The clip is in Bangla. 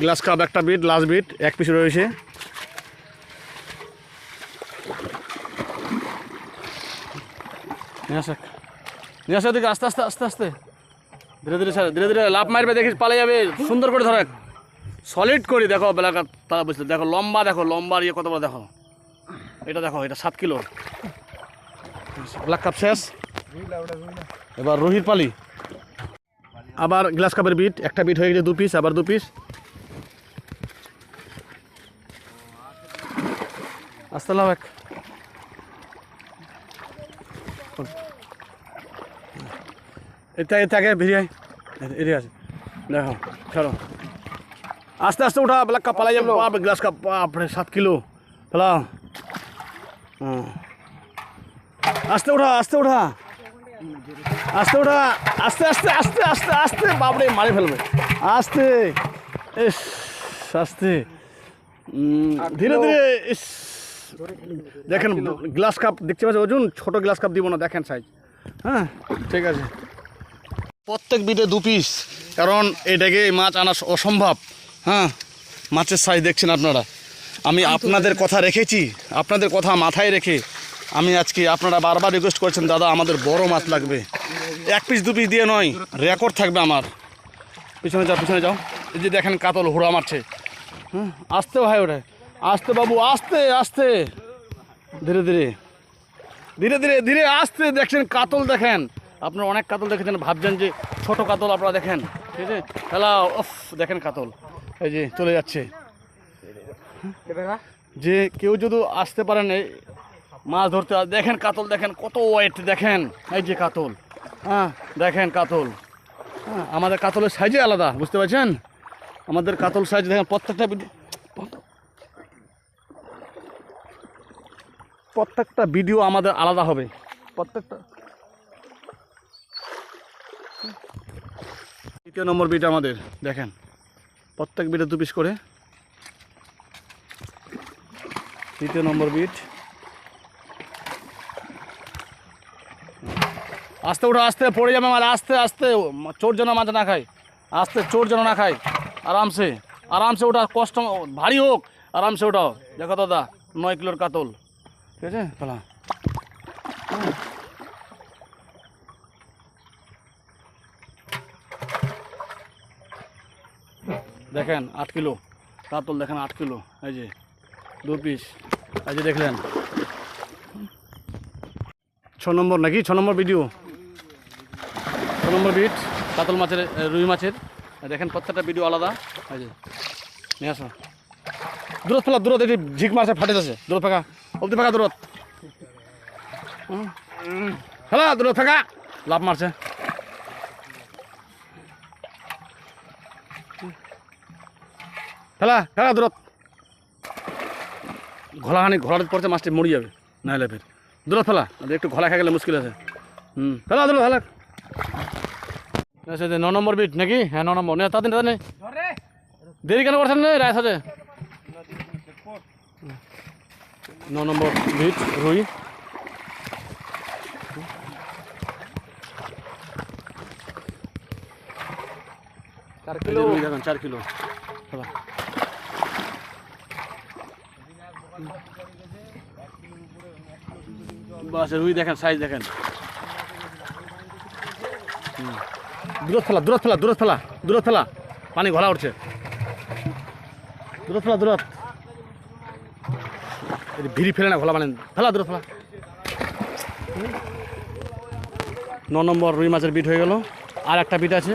গ্লাস কাপ একটা বিট লাস্ট বিট এক পিস রয়েছে। নিয়ে আসা। দিকে আস্তে আস্তে আস্তে আস্তে। ধীরে ধীরে, ছাড়, ধীরে ধীরে লাভ মারবে দেখিস পালে যাবে। সুন্দর করে ধরে সলিড করি, দেখো বেলাকার তারা বুঝতে দেখো, লম্বা দেখো, লম্বা ইয়ে কত বড়, দেখো। এটা দেখো, এটা সাত কিলো। ব্ল্যাক কাপ শেষ। এবার রোহিত পালি। আবার গ্লাস কাপের বিট একটা বিট হয়ে গেছে, দু পিস আবার দু পিস আসতে লাভ এক এটা এটা আগে বেরিয়ে আছে। দেখো, চলো। আস্তে আস্তে উঠা ব্ল্যাক কাপ পালাই যাবে। বাপ গ্লাস কাপ, বাপরে, সাত কিলো। ফেলা আস্তে উঠা আস্তে উঠা। আস্তে ওঠা আস্তে আস্তে আস্তে আস্তে আস্তে। বাবরে মারি ফেলবে। আস্তে। ইস, আস্তে। ধীরে ধীরে। ইস। দেখেন গ্লাস কাপ দেখতে পাচ্ছেন? ওজন ছোট গ্লাস কাপ দিব না দেখেন সাইজ হ্যাঁ? ঠিক আছে। প্রত্যেক বিটে দু পিস কারণ এটাকে মাছ আনা অসম্ভব। হ্যাঁ? মাছের সাইজ দেখছেন আপনারা? আমি আপনাদের কথা রেখেছি আপনাদের কথা মাথায় রেখে আমি আজকে আপনারা বারবার রিকোয়েস্ট করছেন দাদা আমাদের বড় মাছ লাগবে। এক পিস দু পিস দিয়ে নয় রেকর্ড থাকবে আমার। পিছনে যাও পিছনে যাও। এই যে দেখেন কাতল হুড়া মারছে। হ্যাঁ? আসতে ভাই ওটা আসতে বাবু, আস্তে আস্তে। ধীরে ধীরে। ধীরে ধীরে ধীরে, আস্তে। দেখছেন, কাতল দেখেন। আপনারা অনেক কাতল দেখেছেন, ভাবছেন যে ছোট কাতল আপনারা দেখেন। ঠিক আছে? হ্যালো অফ দেখেন কাতল। এই যে, চলে যাচ্ছে। যে কেউ যদি আসতে পারেন এই মাছ ধরতে, দেখেন কাতল, দেখেন, কত ওয়েট দেখেন। এই যে কাতল। হ্যাঁ দেখেন কাতল। হ্যাঁ আমাদের কাতলের সাইজে আলাদা, বুঝতে পারছেন? আমাদের কাতল সাইজ দেখেন, প্রত্যেকটা প্রত্যেকটা ভিডিও আমাদের আলাদা হবে। প্রত্যেকটা। তৃতীয় নম্বর বিট আমাদের, দেখেন। প্রত্যেক বিটে দু পিস করে। তৃতীয় নম্বর বিট আস্তে উঠো, আস্তে, পড়ে যাবে আমার আস্তে আস্তে। চোর যেন মাছ না খায়। আস্তে, চোর যেন না খায়। আরামসে আরামসে ওঠা কষ্ট, ভারী হোক। আরামসে ওঠাও। দেখো দাদা, নয় কিলোর কাতল। ঠিক আছে ফেলা দেখেন, আট কিলো। কাতল দেখেন, আট কিলো। এই যে, দু পিস। এই যে দেখলেন। ছ নম্বর নাকি? ছ নম্বর ভিডিও ছ নম্বর বিট কাতল মাছের রুই মাছের। দেখেন, প্রত্যেকটা ভিডিও আলাদা। এই যে, নিয়ে আসো। দূরত ফেলা দূরত এটি ঝিক মাছে ফাটে যাচ্ছে। দূরত ফাঁকা অবধি ফাঁকা দূরত। হুম। দূরত ফাঁকা। লাভ মারছে। ফেলা ফেলা দূরত। ঘোলাহানি ঘোলাতে পড়ছে মাছটি মরি যাবে না হলে ফের। দূরত ফেলা একটু ঘোলা খেয়ে গেলে মুশকিল আছে। হুম ফেলা দূরত ফেলা আচ্ছা ন নম্বর বিট নাকি? হ্যাঁ ন নম্বর। নে তাদের তাদের দেরি কেন করছেন রায় সাজে ন নম্বর বিট রুই চার যে রুই দেখেন চার কিলো। বাস রুই দেখেন সাইজ দেখেন। দূরত ফেলা দূরত ফেলা দূরত ফেলা দূরত ফেলা। পানি ঘোলা উঠছে। দূরত ফেলা দূরত। ভিড়ি ফেলে না, ভোলা মানে ফেলা দূর ফেলা। ন নম্বর রুই মাছের বিট হয়ে গেল। আর একটা বিট আছে।